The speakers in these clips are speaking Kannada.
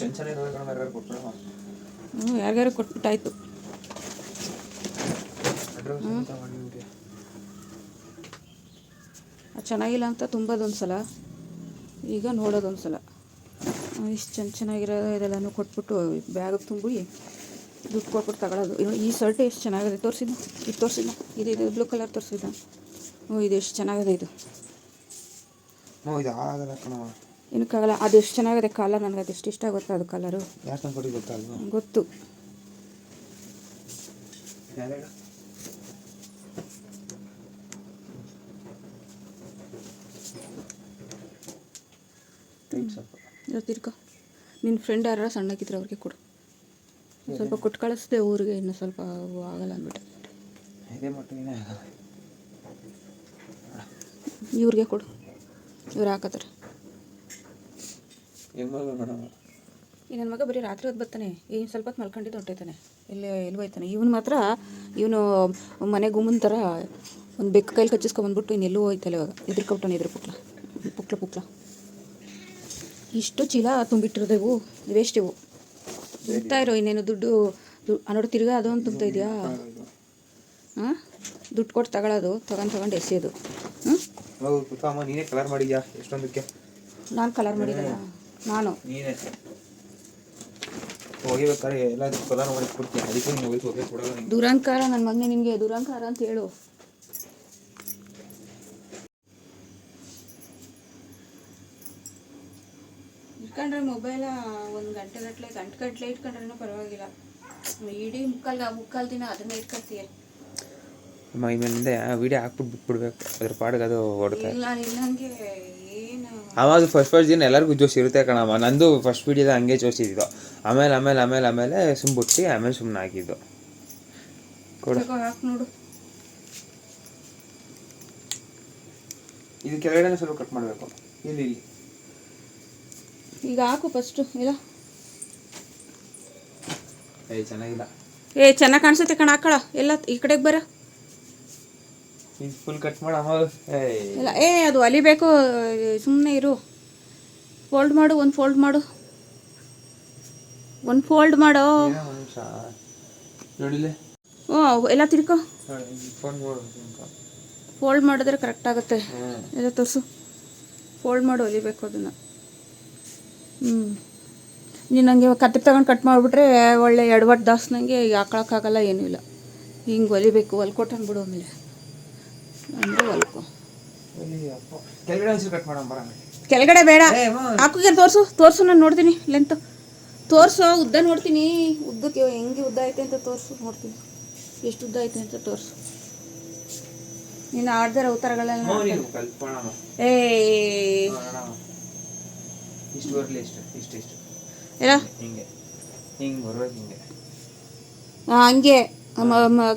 ಚೆನ್ನ ಚೆನ್ನಾಗಿರೋದು ಕಣ ಯಾರು ಹ್ಞೂ ಯಾರ್ಯಾರು ಕೊಟ್ಬಿಟ್ಟಾಯ್ತು. ಚೆನ್ನಾಗಿಲ್ಲ ಅಂತ ತುಂಬೋದೊಂದು ಸಲ ಈಗ ನೋಡೋದೊಂದು ಸಲ ಇಷ್ಟು ಚೆನ್ನ ಚೆನ್ನಾಗಿರೋ ಇದೆಲ್ಲನೂ ಕೊಟ್ಬಿಟ್ಟು ಬ್ಯಾಗ್ ತುಂಬಿ ದುಡ್ಡು ಕೊಟ್ಬಿಟ್ಟು ತಗೊಳ್ಳೋದು ಈ ಶರ್ಟ್ ಎಷ್ಟು ಚೆನ್ನಾಗಿದೆ ತೋರಿಸಿದ್ದು ಇದು ತೋರಿಸಿದ್ದ ಇದು ಇದು ಬ್ಲೂ ಕಲರ್ ತೋರಿಸಿದ್ದ ಹ್ಞೂ ಇದು ಎಷ್ಟು ಚೆನ್ನಾಗಿದೆ ಇದು. ಹ್ಞೂ ಇದು ಆಗಲ್ಲ ಕಣವ ಏನಕ್ಕಾಗಲ್ಲ ಅದು ಎಷ್ಟು ಚೆನ್ನಾಗಿದೆ ಕಲರ್ ನನಗೆ ಅದು ಎಷ್ಟು ಇಷ್ಟ ಗೊತ್ತಾ ಅದು? ಕಲರು ಗೊತ್ತು ತಿರ್ಕೊ ನಿನ್ನ ಫ್ರೆಂಡ್ ಯಾರ ಸಣ್ಣಕ್ಕಿದ್ರೆ ಅವ್ರಿಗೆ ಕೊಡು. ಸ್ವಲ್ಪ ಕೊಟ್ಟು ಕಳಿಸ್ದೆ ಊರಿಗೆ ಇನ್ನು ಸ್ವಲ್ಪ ಆಗಲ್ಲ ಅಂದ್ಬಿಟ್ಟು. ಇವ್ರಿಗೆ ಕೊಡು. ಇವ್ರು ಹಾಕತ್ತಾರೆ ಮೇಡಮ್? ಈ ನನ್ನ ಮಗ ಬರೀ ರಾತ್ರಿ ಹೊತ್ತು ಬರ್ತಾನೆ. ಏನು ಸ್ವಲ್ಪ ಹೊತ್ತು ಮಲ್ಕೊಂಡಿದ್ದು ಹೊಟ್ಟೈತಾನೆ ಇಲ್ಲಿ ಎಲ್ಲಿ ಹೋಯ್ತಾನೆ? ಇವನು ಮಾತ್ರ ಇವನು ಮನೆ ಗುಮ್ಮನ ಥರ ಒಂದು ಬೆಕ್ಕು ಕೈಲಿ ಕಚ್ಚಿಸ್ಕೊಂಬಂದ್ಬಿಟ್ಟು ಇನ್ನೆಲ್ಲೂ ಹೋಯ್ತಲ್ಲ ಇವಾಗ ಇದ್ರ ಕೊಟ್ಟವನು ಇದ್ರ ಪುಕ್ಲ ಪುಕ್ಲ ಪುಕ್ಲ ಇಷ್ಟು ಚೀಲ ತುಂಬಿಟ್ಟಿರೋದೇವು ವೇಸ್ಟ್ ಇವು? ತುಂಬ್ತಾ ಇರೋ ಇನ್ನೇನು ದುಡ್ಡು ನೋಡು ತಿರ್ಗಾ ಅದೊಂದು ತುಂಬ್ತಾ ಇದೆಯಾ? ಹಾಂ? ದುಡ್ಡು ಕೊಟ್ಟು ತಗೊಳ್ಳೋದು ತಗೊಂಡು ತಗೊಂಡು ಎಸೆಯೋದು. ಹ್ಞೂ ನೀನೇ ಕಲರ್ ಮಾಡಿದ್ಯಾ ಎಷ್ಟೊಂದಕ್ಕೆ? ನಾನು ಕಲರ್ ಮಾಡಿದೆ ನಾನು. ನೀನೇ. ಹೋಗಿಬೇಕಾದ್ರೆ ಎಲ್ಲ ಕಲರ್ ಮಾಡಿ ಕೊಡ್ತೀನಿ. ಅದಕ್ಕೆ ನೀವು ಹೋಗಿ ಹೋಗಿ ಕೊಡಲ್ಲ ನಿಂಗೆ ದುರಂಕಾರ ನನ್ನ ಮಗನೇ ನಿಮಗೆ ದುರಂಕಾರ ಅಂತ ಹೇಳು. ಇಟ್ಕೊಂಡ್ರೆ ಮೊಬೈಲ ಒಂದು ಗಂಟೆ ಗಟ್ಟಲೆ ಗಂಟೆ ಗಟ್ಟಲೆ ಇಟ್ಕೊಂಡ್ರೂ ಪರವಾಗಿಲ್ಲ. ಇಡೀ ಮುಕ್ಕಲ್ ಮುಕ್ಕಾಲು ದಿನ ಅದನ್ನೇ ಇಟ್ಕೊತೀಯ. ಮೈ ಇಮೇಲಿಂದ ವಿಡಿಯೋ ಹಾಕ್ಬಿಟ್ಟು ಬಿಟ್ಬಿಡ್ಬೇಕು. ಅದ್ರ ಪಾಡಿಗೆ ಅದು ಹೊಡ್ತಾ ಇಲ್ಲ ಇಲ್ಲಂಗೆ ಏನು ಆವಾಗ ಫಸ್ಟ್ ಫಸ್ಟ್ ದಿನ ಎಲ್ಲರಿಗೂ ಜೋಶ್ ಇರುತ್ತೆ ಕಣಮ್ಮ. ನಂದು ಫಸ್ಟ್ ವೀಡಿಯೋದ ಹಂಗೆ ಜೋಶ್ ಇದ್ದಿದ್ದು. ಆಮೇಲೆ ಆಮೇಲೆ ಆಮೇಲೆ ಆಮೇಲೆ ಸುಮ್ಬಿಟ್ಟು ಆಮೇಲೆ ಸುಮ್ಮನೆ ಹಾಕಿದ್ದು ಕೊಡು. ನೋಡು. ಇದು ಕೆಳಗಡೆ ಸ್ವಲ್ಪ ಕಟ್ ಮಾಡಬೇಕು. ಇಲ್ಲಿ ಇಲ್ಲಿ. ಈಗ ಹಾಕು ಫಸ್ಟು ಇಲ್ಲ ಏ ಚೆನ್ನಾಗಿಲ್ಲ. ಏ ಚೆನ್ನಾಗಿ ಕಾಣಿಸುತ್ತೆ ಕಣ ಹಾಕಳ. ಎಲ್ಲ ಈ ಕಡೆಗೆ ಬರ. ಇದು ಫುಲ್ ಕಟ್ ಮಾಡ ಇಲ್ಲ ಏ ಅದು ಅಲಿಬೇಕು ಸುಮ್ಮನೆ ಇರು. ಫೋಲ್ಡ್ ಮಾಡು ಒಂದು ಫೋಲ್ಡ್ ಮಾಡು. ಒಂದು ಫೋಲ್ಡ್ ಮಾಡೋ. ನೋಡಿಲೆ ಹ್ಞೂ ಎಲ್ಲ ತಿರ್ಕೊ. ಫೋಲ್ಡ್ ಮಾಡಿದ್ರೆ ಕರೆಕ್ಟ್ ಆಗುತ್ತೆ. ಎಲ್ಲ ತೋರಿಸು. ಫೋಲ್ಡ್ ಮಾಡು ಹೊಲಿಬೇಕು ಅದನ್ನು. ಹ್ಞೂ ನೀನು ನನಗೆ ಕತ್ತೆ ತಗೊಂಡು ಕಟ್ ಮಾಡಿಬಿಟ್ರೆ ಒಳ್ಳೆ ಎಡವಟ್ಟು ದಾಸ್ನಂಗೆ ಹಾಕೊಳಕ್ಕಾಗಲ್ಲ ಏನೂ ಇಲ್ಲ. ಹಿಂಗೆ ಒಲಿಬೇಕು ಹೊಲ್ಕೊಟ್ಟು ಬಿಡು ಆಮೇಲೆ. ಅಂದರೆ ಹೊಲ್ಕೊ ಕೆಳಗಡೆ ಬೇಡ. ಹಾಕುಗೆ ತೋರಿಸು ತೋರಿಸು ನಾನು ನೋಡ್ತೀನಿ ಲೆಂತ್ ತೋರಿಸು ಉದ್ದ ನೋಡ್ತೀನಿ. ಉದ್ದಕ್ಕೆ ಹೆಂಗೆ ಉದ್ದ ಐತೆ ಅಂತ ತೋರಿಸು ನೋಡ್ತೀನಿ. ಎಷ್ಟು ಉದ್ದ ಐತೆ ಅಂತ ತೋರಿಸು. ನೀನು ಆಡ್ದಿರ ಉತ್ತರಗಳೆಲ್ಲ ಏ. ನೋಡೋಣ ಇಷ್ಟು ಬರಲಿ ಇಷ್ಟು ಇಷ್ಟು ಇಷ್ಟು. ಎಲ್ಲ? ಹಿಂಗೆ. ಹಿಂಗೆ ಬರ್ಬೇಕು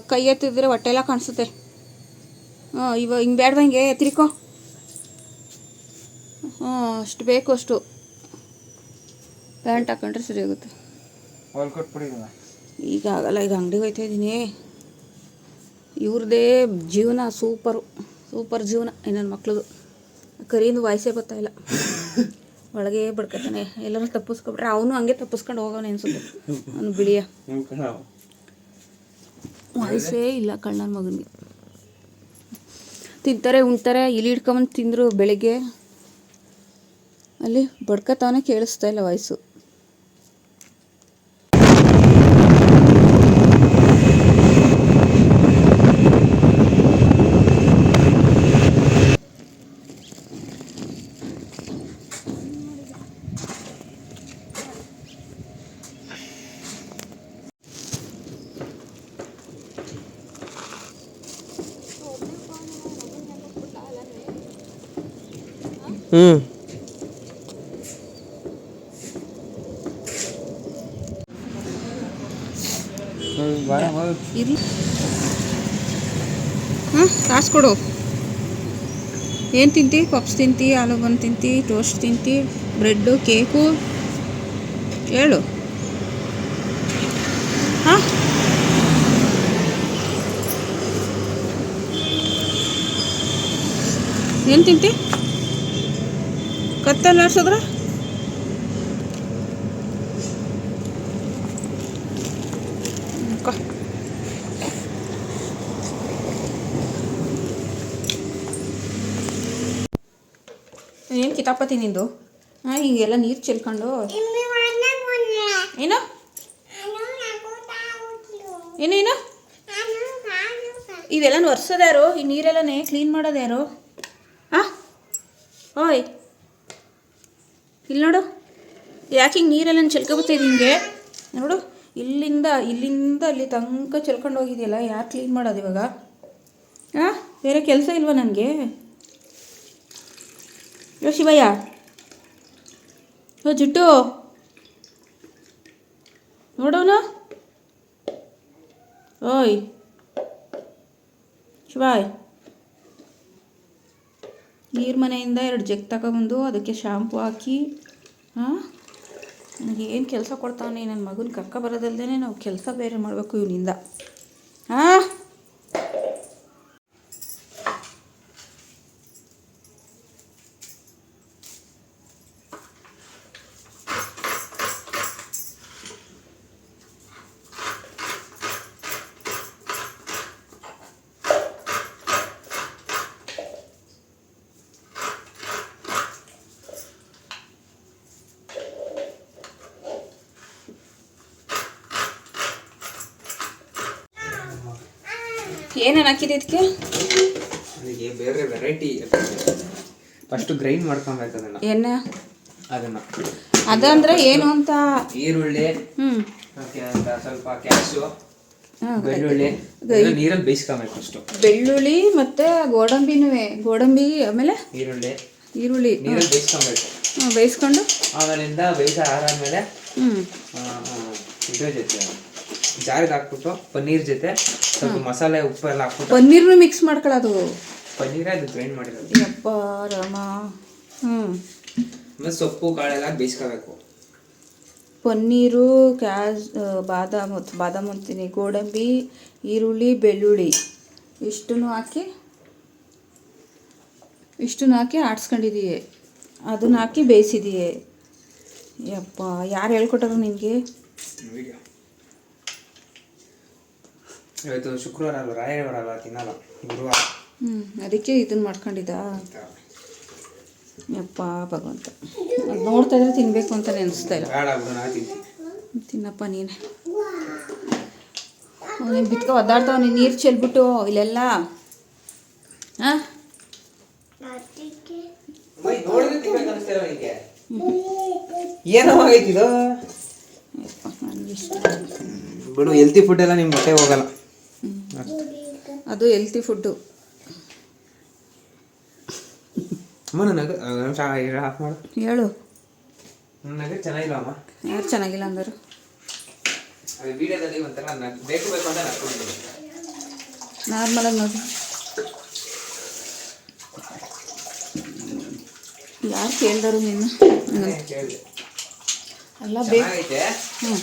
ಕೈ ಎತ್ತಿದ್ರೆ ಹೊಟ್ಟೆ ಎಲ್ಲ ಕಾಣಿಸುತ್ತೆ. ಹಾಂ ಇವಾಗ ಹಿಂಗೆ ಬೇಡ್ದಂಗೆ ಹಿಂಗೆ ಹ್ಞೂ ಅಷ್ಟು ಬೇಕು ಅಷ್ಟು. ಪ್ಯಾಂಟ್ ಹಾಕೊಂಡ್ರೆ ಸರಿ ಆಗುತ್ತೆ. ಈಗ ಆಗಲ್ಲ ಈಗ ಅಂಗಡಿಗೆ ಹೋಯ್ತಾ ಇದ್ದೀನಿ ಇವ್ರದ್ದೇ ಜೀವನ ಸೂಪರು. ಸೂಪರ್ ಜೀವನ ಇನ್ನೊಂದು ಮಕ್ಳದು. ಕರಿಯಿಂದ ವಾಯ್ಸೇ ಗೊತ್ತಾಗಿಲ್ಲ ಒಳಗೆ ಬಡ್ಕೊತಾನೆ. ಎಲ್ಲರೂ ತಪ್ಪಿಸ್ಕೊಬಿಟ್ರೆ ಅವನು ಹಂಗೆ ತಪ್ಪಿಸ್ಕೊಂಡು ಹೋಗೋಣ ಅನ್ಸುತ್ತೆ. ಅವನು ಬಿಳಿಯ. ವಾಯ್ಸೇ ಇಲ್ಲ ಕಣ್ಣನ ಮಗನಿಗೆ. ತಿಂತಾರೆ ಉಣ್ತಾರೆ ಇಲ್ಲಿ ಹಿಡ್ಕೊಂಬಂದು ತಿಂದರು ಬೆಳಗ್ಗೆ. ಅಲ್ಲಿ ಬಡ್ಕತಾವನೆ ಕೇಳಿಸ್ತಾ ಇಲ್ಲ ವಾಯ್ಸು ಹ್ಞೂ ಬಾರ ಇರಲಿ ಹಾಂ ಕಾಸು ಕೊಡು ಏನು ತಿಂತಿ ಪಪ್ಸ್ ತಿಂತಿ ಆಲೂ ಬನ್ ತಿಂತಿ ಟೋಸ್ಟ್ ತಿಂತಿ ಬ್ರೆಡ್ಡು ಕೇಕು ಹೇಳು ಹಾಂ ಏನು ತಿಂತಿ ಕತ್ತಲ್ಲಿ ಆಡ್ಸಿದ್ರೆ ಏನು ಕಿತಾಪತಿ ನಿಂದು? ಹಾಂ ಹೀಗೆಲ್ಲ ನೀರು ಚೆಲ್ಕೊಂಡು. ಏನು? ಏನೇನು ಇವೆಲ್ಲ ಒರ್ಸೋದು ಯಾರು ಈ ನೀರೆಲ್ಲನೇ ಕ್ಲೀನ್ ಮಾಡೋದ್ಯಾರು? ಹಾಂ ಓಯ್. ಇಲ್ಲಿ ನೋಡು. ಯಾಕೆ ಹಿಂಗೆ ನೀರೆಲ್ಲ ಚೆಲ್ಕೊಬತ್ತಿದೆ ಹಿಂಗೆ ನೋಡು, ಇಲ್ಲಿಂದ ಇಲ್ಲಿಂದ ಅಲ್ಲಿ ತನಕ ಚೆಲ್ಕೊಂಡು ಹೋಗಿದೆಯಲ್ಲ, ಯಾರು ಕ್ಲೀನ್ ಮಾಡೋದು ಇವಾಗ? ಹಾಂ? ಬೇರೆ ಕೆಲಸ ಇಲ್ವಾ ನನಗೆ? ಯೋ ಶಿವಯ್ಯ. ಯೋ ಜಿಟ್ಟು. ನೋಡೋಣ. ಓಯ್. ಶಿವಾಯ್. ನೀರು ಮನೆಯಿಂದ ಎರಡು ಜಗ್ ತಗೊಬಂದು ಅದಕ್ಕೆ ಶಾಂಪು ಹಾಕಿ ಹಾಂ ನನಗೆ ಏನು ಕೆಲಸ ಕೊಡ್ತಾನೆ ನನ್ನ ಮಗನ ಕರ್ಕ ಬರೋದಲ್ಲದೇ ನಾವು ಕೆಲಸ ಬೇರೆ ಮಾಡಬೇಕು ಇವನಿಂದ. ಹಾಂ ಏನೇನು ಹಾಕಿದೆ ಇದಕ್ಕೆ ಅದಕ್ಕೆ ಬೇರೆ ವೆರೈಟಿ ಫಸ್ಟ್ ಗ್ರೈಂಡ್ ಮಾಡ್ಕೊಬೇಕು ಅದನ್ನ. ಏನ ಅದನ್ನ. ಅದಂದ್ರೆ ಏನು ಅಂತ? ಈರುಳ್ಳಿ ಹ್ಮ್. ಸ್ವಲ್ಪ ಕ್ಯಾಶು ಬೆಳ್ಳುಳ್ಳಿ. ನೀರಲ್ಲಿ ಬೇಯಿಸ್ಕೊಬೇಕು ಅಷ್ಟು ಬೆಳ್ಳುಳ್ಳಿ ಮತ್ತೆ ಗೋಡಂಬಿನೂ ಗೋಡಂಬಿ ಆಮೇಲೆ? ಈರುಳ್ಳಿ. ಈರುಳ್ಳಿ. ನೀರಲ್ಲಿ ಬೇಯಿಸ್ಕೊಬೇಕು. ಬೇಯಿಸ್ಕೊಂಡು? ಆಮೇಲಿಂದ ಬೇಯಿಸ ಆರಾದ್ಮೇಲೆ ಆ, ಇದ್ರ ಜೊತೆ ಜಾರಿಗೆ ಹಾಕ್ಬಿಟ್ಟು ಪನ್ನೀರ್ ಜೊತೆ ಸ್ವಲ್ಪ ಮಸಾಲೆ ಉಪ್ಪು ಎಲ್ಲ ಹಾಕ್ಬಿಟ್ಟು ಪನ್ನೀರ್ನು ಮಿಕ್ಸ್ ಮಾಡ್ಕೊಳ್ಳೋದು ಪನ್ನೀರೇ ಅದು ಗ್ರೈಂಡ್ ಮಾಡಿರೋದು. ಯಪ್ಪ ರಾಮ. ಹ್ಞೂ ಆಮೇಲೆ ಸೊಪ್ಪು ಕಾಳೆಲ್ಲ ಬೇಯಿಸ್ಕೋಬೇಕು. ಪನ್ನೀರು ಕ್ಯಾಸ್ ಬಾದಾಮ್ ಬಾದಾಮ್ ಅಂತೀನಿ ಗೋಡಂಬಿ ಈರುಳ್ಳಿ ಬೆಳ್ಳುಳ್ಳಿ. ಇಷ್ಟನ್ನು ಹಾಕಿ ಇಷ್ಟನ್ನು ಹಾಕಿ ಆಡಿಸ್ಕೊಂಡಿದೀಯ. ಅದನ್ನ ಹಾಕಿ ಬೇಯಿಸಿದೀಯ. ಯಪ್ಪ ಯಾರು ಹೇಳ್ಕೊಟ್ಟಾರ ನಿನಗೆ? ಇವತ್ತು ಶುಕ್ರವಾರ ಅಲ್ವ ರಾಯವಾರ ಅಲ್ವ? ತಿನ್ನಲ್ಲ ಗುರುವಾರ. ಹ್ಞೂ ಅದಕ್ಕೆ ಇದನ್ನು ಮಾಡ್ಕೊಂಡಿದ್ದ? ಯಪ್ಪ ಭಗವಂತ. ಅದು ನೋಡ್ತಾ ಇದ್ರೆ ತಿನ್ನಬೇಕು ಅಂತ ನೆನೆಸ್ತಾ ಇಲ್ಲ. ಬೇಡ ಬಿಡು ನಾ ತಿಂತೀನಿ. ತಿನ್ನಪ್ಪ ನೀನೆ. ನೀನು ನೀನು ನೀರು ಚೆಲ್ಬಿಟ್ಟು ಇಲ್ಲೆಲ್ಲ? ಹಾಂ ಅನಿಸ್ತಾ ಏನೋ ಆಗೈತಿದು ಬಿಡು ಹೆಲ್ತಿ ಫುಡ್ ಎಲ್ಲ ನಿಮ್ಮ ಹೊಟ್ಟೆ ಹೋಗಲ್ಲ. ಅದು ಹೆಲ್ತಿ ಫುಡ್ಡು ಅಮ್ಮ ನನಗೆ ಆಫ್ ಮಾಡು. ಹೇಳು. ನನಗೆ ಚೆನ್ನಾಗಿಲ್ಲ ಅಮ್ಮ. ಯಾರು ಚೆನ್ನಾಗಿಲ್ಲ ಅಂದರು? ಅದು ವಿಡಿಯೋದಲ್ಲಿ ಒಂಥರ ಬೇಕು ಬೇಕು ಅಂತ ನಡ್ಕೊಂಡಿದ್ದೀನಿ ನಾರ್ಮಲಾಗಿ ನೋಡಿ. ಯಾರು ಕೇಳ್ದರು ನೀನು? ಕೇಳಿದೆ. ಅಲ್ಲ ಬೇಕು. ಹ್ಞೂ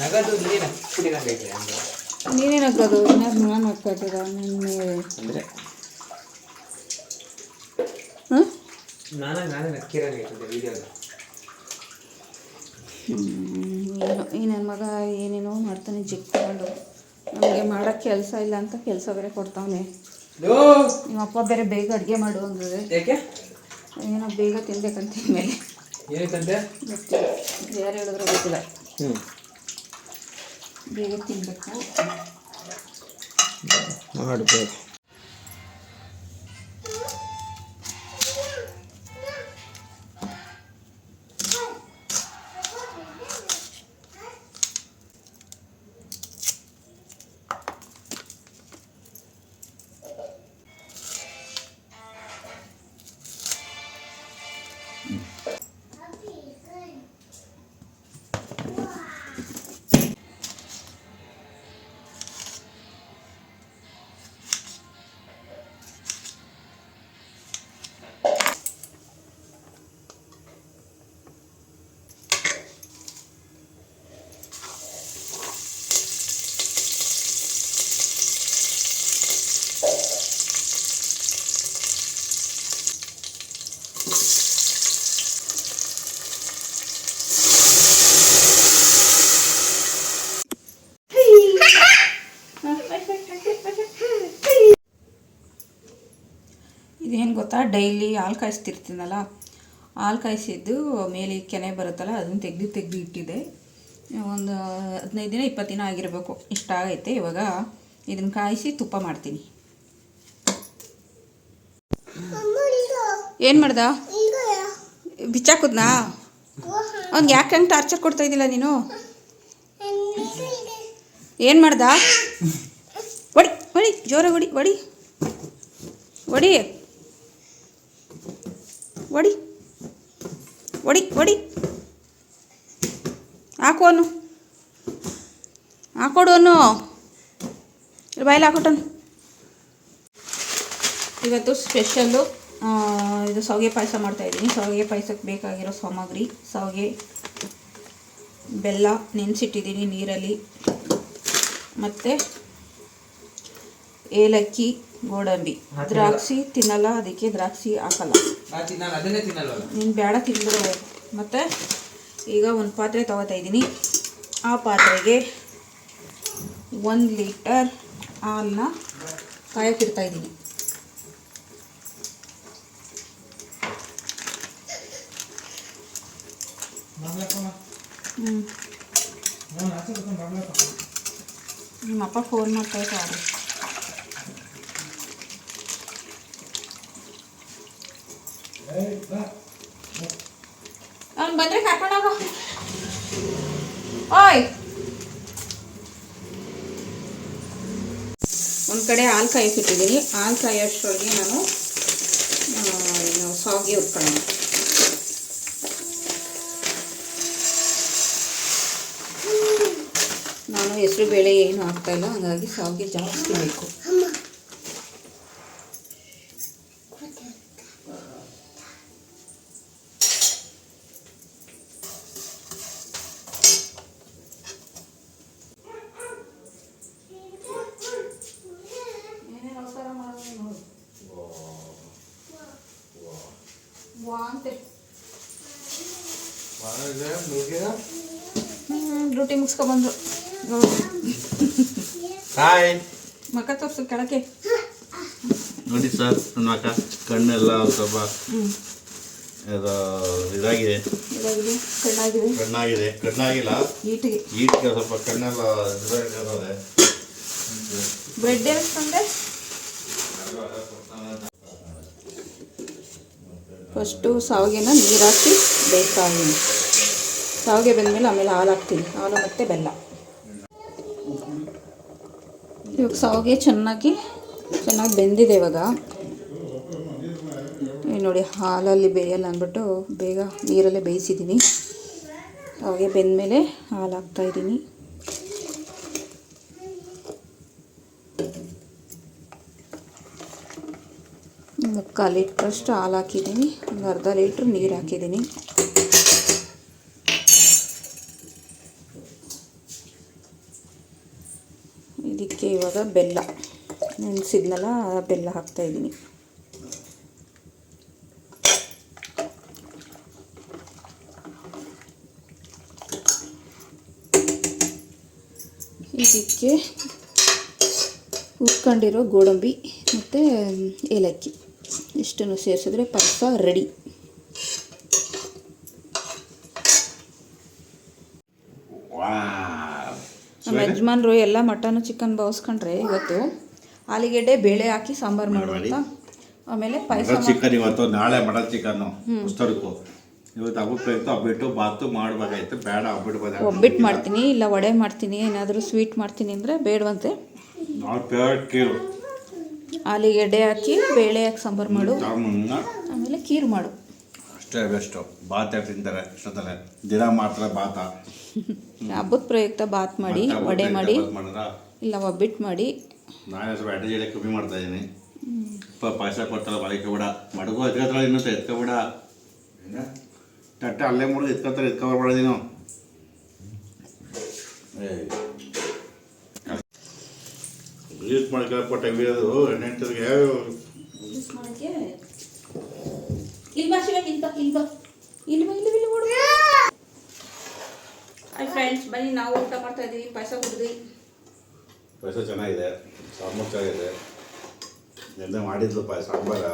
ನಗದು ನೀನು ಕುಡಿದಂಗೈತೆ ಅಂದ್ರೆ. ನೀನೇನು ಹಾಕೋದು? ಏನಾದ್ರು ನಾನು ಹಾಕೋದ? ನಿನ್ನೆ ಅಂದರೆ? ಹಾಂ? ನಾನೇ ನಾನೇ ನಕ್ಕಿರಂಗೈತೆ ವಿಡಿಯೋದ ಏನೋ ಈ ನನ್ನ ಮಗ ಏನೇನೋ ಮಾಡ್ತಾನೆ ಜಿಕ್ ತಗೊಂಡು. ನಮಗೆ ಮಾಡೋಕ್ಕೆ ಕೆಲಸ ಇಲ್ಲ ಅಂತ ಕೆಲಸ ಬೇರೆ ಕೊಡ್ತಾವನೆ. ನಿಮ್ಮಪ್ಪ ಬೇರೆ ಬೇಗ ಅಡುಗೆ ಮಾಡು ಅಂದ್ರೆ. ಯಾಕೆ? ಏನೋ ಬೇಗ ತಿನ್ಬೇಕಂತ ಮೇಲೆ ಯಾರು ಹೇಳಿದ್ರು ಗೊತ್ತಿಲ್ಲ. ಹ್ಞೂ ಬೇಗ ತಿನ್ನಬೇಕು ಮಾಡು ಡೈಲಿ ಹಾಲು ಕಾಯಿಸ್ತಿರ್ತೀನಲ್ಲ ಹಾಲು ಕಾಯಿಸಿದ್ದು ಮೇಲೆ ಕೆನೆ ಬರುತ್ತಲ್ಲ ಅದನ್ನು ತೆಗೆದು ತೆಗೆದು ಇಟ್ಟಿದ್ದೆ ಒಂದು ಹದಿನೈದು ದಿನ ಇಪ್ಪತ್ತು ದಿನ ಆಗಿರಬೇಕು. ಇಷ್ಟ ಆಗೈತೆ. ಇವಾಗ ಇದನ್ನು ಕಾಯಿಸಿ ತುಪ್ಪ ಮಾಡ್ತೀನಿ. ಏನು ಮಾಡ್ದ? ಬಿಚ್ಚಾಕುದ್ನಾ? ಅವ್ನಿಗೆ ಯಾಕೆ ಹಂಗೆ ಟಾರ್ಚರ್ ಕೊಡ್ತಾ ಇದ್ದಿಲ್ಲ ನೀನು? ಏನು ಮಾಡ್ದ? ಒಡಿ ಒಡಿ ಜೋರಾಗಿ ಒಡಿ ಒಡಿ. ಒಡಿ. ಒಡಿ. ಒಡಿ ಒಡಿ. ಹಾಕು ಹಾಕೊಡೋನು ಇಲ್ಲಿ ಬಾಯಲ್ಲಿ ಹಾಕೊಟ್ಟನು ಇವತ್ತು ಸ್ಪೆಷಲ್ಲು ಇದು ಸೌಗೆ ಪಾಯಸ ಮಾಡ್ತಾಯಿದ್ದೀನಿ ಸೌಗೆ ಪಾಯಸಕ್ಕೆ ಬೇಕಾಗಿರೋ ಸಾಮಗ್ರಿ ಸೌಗೆ ಬೆಲ್ಲ ನೆನೆಸಿಟ್ಟಿದ್ದೀನಿ ನೀರಲ್ಲಿ. ಮತ್ತು ಏಲಕ್ಕಿ ಗೋಡಂಬಿ. ದ್ರಾಕ್ಷಿ ತಿನ್ನಲ್ಲ ಅದಕ್ಕೆ ದ್ರಾಕ್ಷಿ ಹಾಕಲ್ಲ. ನಾನು ಅದನ್ನೇ ತಿನ್ನಲ್ವಲ್ಲ ನೀನು ಬೇಡ ತಿಂದರೆ ಮತ್ತು ಈಗ ಒಂದು ಪಾತ್ರೆ ತಗೋತಾ ಇದ್ದೀನಿ. ಆ ಪಾತ್ರೆಗೆ ಒಂದು ಲೀಟರ್ ಹಾಲನ್ನ ಕಾಯಕ್ಕಿಡ್ತಾ ಇದ್ದೀನಿ. ಹ್ಞೂ ನಿಮ್ಮಪ್ಪ ಫೋನ್ ಮಾಡ್ತಾ ಇದ್ದಾರೆ. ಅವ್ನು ಬಂದ್ರೆ ಕರ್ಕೊಂಡೋಗೋ ಓಯ್. ಒಂದು ಕಡೆ ಹಾಲು ಕಾಯಕ್ಕಿಟ್ಟಿದ್ದೀನಿ ಹಾಲು ಕಾಯೋಷ್ಟರೊಳಗೆ ನಾನು ಸಾಗಿ ಹುರ್ಕೊಳ್ಳೋಣ ನಾನು ಹೆಸರು ಬೇಳೆ ಏನು ಹಾಕ್ತಾ ಇಲ್ಲ, ಹಾಗಾಗಿ ಸಾವಿಗೆ ಜಾಸ್ತಿ ಬೇಕು. ಮುಗಿಸ್ಕೊಬಂದ್ರು ಹಾಯ್. ಮಕ್ಕ ತೋರ್ಸು ಕೆಳಕ್ಕೆ. ನೋಡಿ ಸರ್ ನನ್ನ ಮಕ್ಕ ಕಣ್ಣೆಲ್ಲ ಸ್ವಲ್ಪ ಇದು ಇದಾಗಿದೆ. ಇದಾಗಿದೆ ಕಣ್ಣಾಗಿದೆ. ಕಣ್ಣಾಗಿದೆ. ಕಣ್ಣಾಗಿಲ್ಲ. ಈಟಿಗೆ. ಈಟ್ಗೆ ಸ್ವಲ್ಪ ಕಣ್ಣೆಲ್ಲ ಇದಾಗಿದೆ ಬ್ರೆಡ್ ಏನಿಸ್ಕೊಂಡೆ ಫಸ್ಟು ಸಾವಿಗೆನ ನೀರಾಕಿ ಹಾಕಿ ಬೇಯಿಸ್ತಾ ಸಾವಿಗೆ ಬೆಂದಮೇಲೆ ಆಮೇಲೆ ಹಾಲು ಹಾಕ್ತೀನಿ ಹಾಲು ಮತ್ತು ಬೆಲ್ಲ. ಇವಾಗ ಶಾವಿಗೆ ಚೆನ್ನಾಗಿ ಚೆನ್ನಾಗಿ ಬೆಂದಿದೆ ಇವಾಗ. ನೋಡಿ ಹಾಲಲ್ಲಿ ಬೇಯಲ್ಲ ಅಂದ್ಬಿಟ್ಟು ಬೇಗ ನೀರಲ್ಲೇ ಬೇಯಿಸಿದ್ದೀನಿ. ಶಾವಿಗೆ ಬೆಂದಮೇಲೆ ಹಾಲು ಹಾಕ್ತಾಯಿದ್ದೀನಿ ಮುಕ್ಕಾಲು ಲೀಟ್ರಷ್ಟು ಹಾಲು ಹಾಕಿದ್ದೀನಿ ಒಂದು ಅರ್ಧ ಲೀಟ್ರ್ ನೀರು ಹಾಕಿದ್ದೀನಿ ಇದಕ್ಕೆ ಇವಾಗ ಬೆಲ್ಲ. ನೆನೆಸಿದ್ನಲ್ಲ, ಬೆಲ್ಲ ಹಾಕ್ತಾ ಇದ್ದೀನಿ. ಇದಕ್ಕೆ ಹುರ್ಕೊಂಡಿರೋ ಗೋಡಂಬಿ ಮತ್ತು ಏಲಕ್ಕಿ. ಇಷ್ಟನ್ನು ಸೇರಿಸಿದ್ರೆ ಪಾಯಸ ರೆಡಿ. ನಮ್ಮ ಯಜಮಾನ್ರು ಎಲ್ಲ ಮಟನು ಚಿಕನ್ ಬಾವಿಸ್ಕೊಂಡ್ರೆ ಇವತ್ತು ಆಲೂಗೆಡ್ಡೆ ಬೇಳೆ ಹಾಕಿ ಸಾಂಬಾರು ಮಾಡುವಂತ. ಆಮೇಲೆ ಪಾಯಸ ಚಿಕನ್ ಇವತ್ತು ನಾಳೆ ಮಟನ್ ಚಿಕನ್ ಇವತ್ತು ಹಬ್ಬಕ್ಕೆ ಇತ್ತು ಹಬ್ಬಿಟ್ಟು ಬಾತು ಮಾಡಬೇಕಾಯ್ತು ಬೇಡ ಹಬ್ಬಿಟ್ಟು ಒಬ್ಬಿಟ್ಟು ಮಾಡ್ತೀನಿ ಇಲ್ಲ ವಡೆ ಮಾಡ್ತೀನಿ ಏನಾದರೂ ಸ್ವೀಟ್ ಮಾಡ್ತೀನಿ ಅಂದರೆ ಬೇಡವಂತೆ. ಕೀರು. ಆಲೂಗೆಡ್ಡೆ ಹಾಕಿ ಬೇಳೆ ಹಾಕಿ ಸಾಂಬಾರು ಮಾಡು. ಆಮೇಲೆ ಕೀರು ಮಾಡು. ಅಷ್ಟೇ ಬೆಸ್ಟು. ಬಾತ್ ಯಾಕೆ ತಿಂತಾರೆ? ದಿನ ಮಾಡ್ತಾರೆ ಬಾತ. ಹಬ್ಬದ ಪ್ರಯುಕ್ತ ಬಾತ್ ಮಾಡಿ ವಡೆ ಮಾಡಿ. ಇಲ್ಲ ಒಬ್ಬಿಟ್ಟು ಮಾಡಿ. ನಾನು ಸ್ವಲ್ಪ ಅಡ್ಡಿ ಜಿಡೆ ಕಮ್ಮಿ ಮಾಡ್ತಾ ಇದ್ದೀನಿ ಪಾಯಸ ಕೊಡ್ತಾರ ಬಾಳಿಕೆ ಬಿಡ ಮಡಗು ಎತ್ಕೊತಾಳ ಇನ್ನೂ ಎತ್ಕೊಬಿಡ. ತಟ್ಟೆ ಅಲ್ಲೇ ಮುಡಿದು ಎತ್ಕೊತಾರೆ ಎತ್ಕೊಬಾರ್ಬೇಡ ನೀನು. ಯೂಸ್ ಮಾಡ್ಕೊಳಪಟ್ಟ ಕೊಟ್ಟ ನೆಂಟರಿಗೆ ಯೂಸ್ ಮಾಡೋಕ್ಕೆ ಇಲ್ಲಿ ಬಾ ಶಿವ ಇಲ್ಲಿ ಬಾ ಇಲ್ಲಿ ಬಾ ಇಲ್ಲಿ ಬಾ ಇಲ್ಲಿ ಹಾಯ್ ಫ್ರೆಂಡ್ಸ್ ಬನ್ನಿ ನಾವು ಊಟ ಮಾಡ್ತಾ ಇದ್ದೀವಿ ಪಾಯಸ ಕುಡಿದ್ವಿ. ಪಾಯಸ ಚೆನ್ನಾಗಿದೆ. ಸಾಂಬಾರು ಚೆನ್ನಾಗಿದೆ. ನಿನ್ನೆ ಮಾಡಿದ್ಲು ಪಾಯಸ ಸಾಂಬಾರ.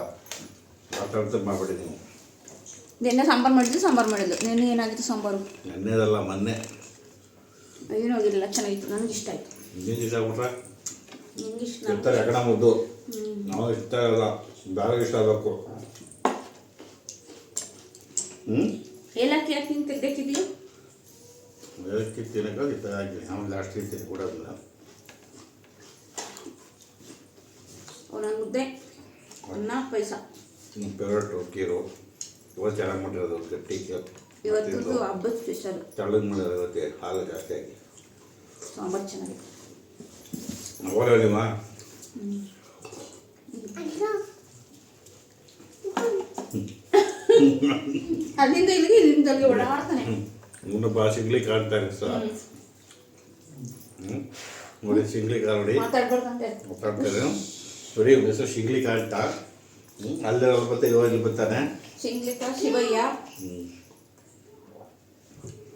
ಮಾತಾಡ್ತಾ ಮಾಡಬೇಡಿ ನೀವು ನಿನ್ನೆ ಸಾಂಬಾರು ಮಾಡಿದ್ದು ಸಾಂಬಾರು ಮಾಡಿದ್ಲು. ನಿನ್ನೆ ಏನಾಗಿತ್ತು ಸಾಂಬಾರು? ನಿನ್ನೆದಲ್ಲ ಮೊನ್ನೆ. ಏನೂ ಆಗಿರಲಿಲ್ಲ ಚೆನ್ನಾಗಿತ್ತು. ನನಗೆ ಇಷ್ಟ ಆಯಿತು. ನಿಂಗೆ ಇಷ್ಟ ಆಗ್ಬಿಟ್ರೆ? ನಿಂಗೆ ಇಷ್ಟ ಇರ್ತಾರೆ ಯಾಕಣ ಮುದ್ದು? ನಾವು ಇಷ್ಟ ಆಗಲ್ಲ. ಬೇರೆ ಇಷ್ಟ ಆಗಬೇಕು. ಹ್ಞೂ ಏಲಕ್ಕಿ ಯಾಕೆ ಹಿಂಗೆ ತೆಗ್ದಕ್ಕಿದೀಯ ಅದಕ್ಕೆ ತಿನ್ನಕ್ಕೆ ಇಷ್ಟ ಆಗಿ ಆಮೇಲೆ ಲಾಸ್ಟ್ ತಿಂತೀನಿ ಕೊಡೋದಿಲ್ಲ. ಒಂದೊಂದು ಮುದ್ದೆ ಅನ್ನ ಪಾಯಸ. ಫೇವ್ರೇಟು ಕೀರು ಇವತ್ತು ಚೆನ್ನಾಗಿ ಮಾಡಿರೋದು ಗಟ್ಟಿ ಇವತ್ತು ಹಬ್ಬದ ಸ್ಪೆಷಲ್ ತೆಳ್ಳಗೆ ಮಾಡಿರೋದು ಇವತ್ತೆ ಹಾಲು ಜಾಸ್ತಿ ಆಗಿ. ಸಾಂಬಾರು ಚೆನ್ನಾಗಿತ್ತು ಅವಾಗ ಹೇಳಿಮ್ಮ ಅಲ್ಲಿಂದ ಇಲ್ಲಿಗೆ ಇಲ್ಲಿಂದ ಅಲ್ಲಿಗೆ ಓಡಾಡ್ತಾನೆ ಇವನು ಬಾ ಸಿಗ್ಲಿ ಕಾಣ್ತಾರೆ ಸರ್ ಹ್ಞೂ ನೋಡಿ ಸಿಗ್ಲಿ ಕಾಲ್ ನೋಡಿ ಮಾತಾಡ್ಬಾರ್ದಂತೆ ಮಾತಾಡ್ತಾರೆ ನೋಡಿ ಹೆಸರು ಸಿಗ್ಲಿ ಕಾಣ್ತಾ ಹ್ಞೂ ಅಲ್ಲೇ ಅವ್ರು ಮತ್ತೆ ಇವಾಗ ಬರ್ತಾನೆ ಶಿಂಗ್ಲಿಕ ಶಿವಯ್ಯ ಹ್ಞೂ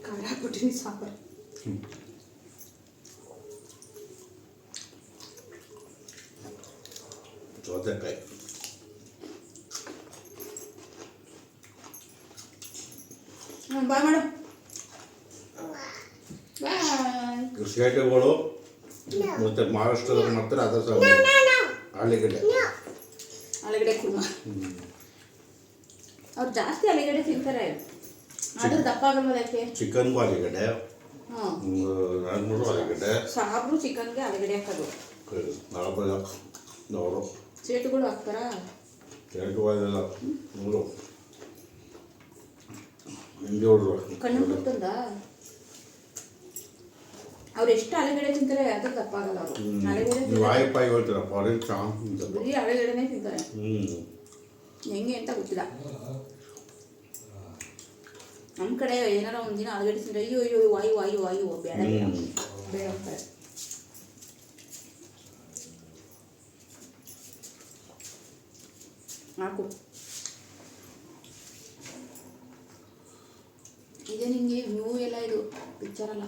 ಖಾರ ಹಾಕ್ಬಿಟ್ಟಿನಿ ಸಾಂಬಾರು ಸೌತೆಕಾಯಿ ಹ್ಞೂ ಬಾಯ್ ಮಾಡು ಕೃಷಿಗಳು ಮತ್ತು ಮಹಾರಾಷ್ಟ್ರದಲ್ಲಿ ಮಾಡ್ತಾರೆ ಅದರ ಸಹ ಆಲೂಗಡ್ಡೆ. ಆಲೂಗಡ್ಡೆ ಕುರ್ಮ. ಅವ್ರು ಜಾಸ್ತಿ ಆಲೂಗಡ್ಡೆ ತಿಂತಾರೆ. ಆದ್ರೂ ದಪ್ಪ ಆಗಲ್ವಲ್ಲ ಯಾಕೆ? ಚಿಕನ್ಗೂ ಆಲೂಗಡ್ಡೆ. ಮೂರು ಆಲೂಗಡ್ಡೆ. ಸಾಬ್ರು ಚಿಕನ್ಗೆ ಆಲೂಗಡ್ಡೆ ಹಾಕೋದು. ಅವರು ಸೇಟುಗಳು ಹಾಕ್ತಾರಾ? ಸೇಟು ಅದೆಲ್ಲ ಕಣ್ಣು ಬಿಟ್ಟಂದ ಅವ್ರು ಎಷ್ಟು ಅಲೆಗಡೆ ತಿಂತಾರೆ ಅದು ತಪ್ಪಾಗಲ್ಲ ಅವರು. ಆಲೂಗಡ್ಡೆ ನೀವು ತಿಂತಾರೆ. ಆಯಪ್ಪಾಯಿ ಹೇಳ್ತೀರಪ್ಪ ಅವ್ರೇನು ಬರೀ ಆಲೂಗಡ್ಡೆನೇ ತಿಂತಾರೆ. ಹೆಂಗೆ ಅಂತ ಗೊತ್ತಿಲ್ಲ. ನಮ್ಮ ಕಡೆ ಏನಾರ ಒಂದಿನ ಅಲೆಗಡೆ ತಿಂದ್ರೆ ಅಯ್ಯೋ ಅಯ್ಯೋ ವಾಯು ವಾಯು ವಾಯು ಬೇಡ ಬೇಡ ಅಂತಾರೆ. ಹಾಕು. ಇದೆ ನಿಮಗೆ ನ್ಯೂ ಎಲ್ಲ ಇದು ಪಿಕ್ಚರ್ ಅಲ್ಲ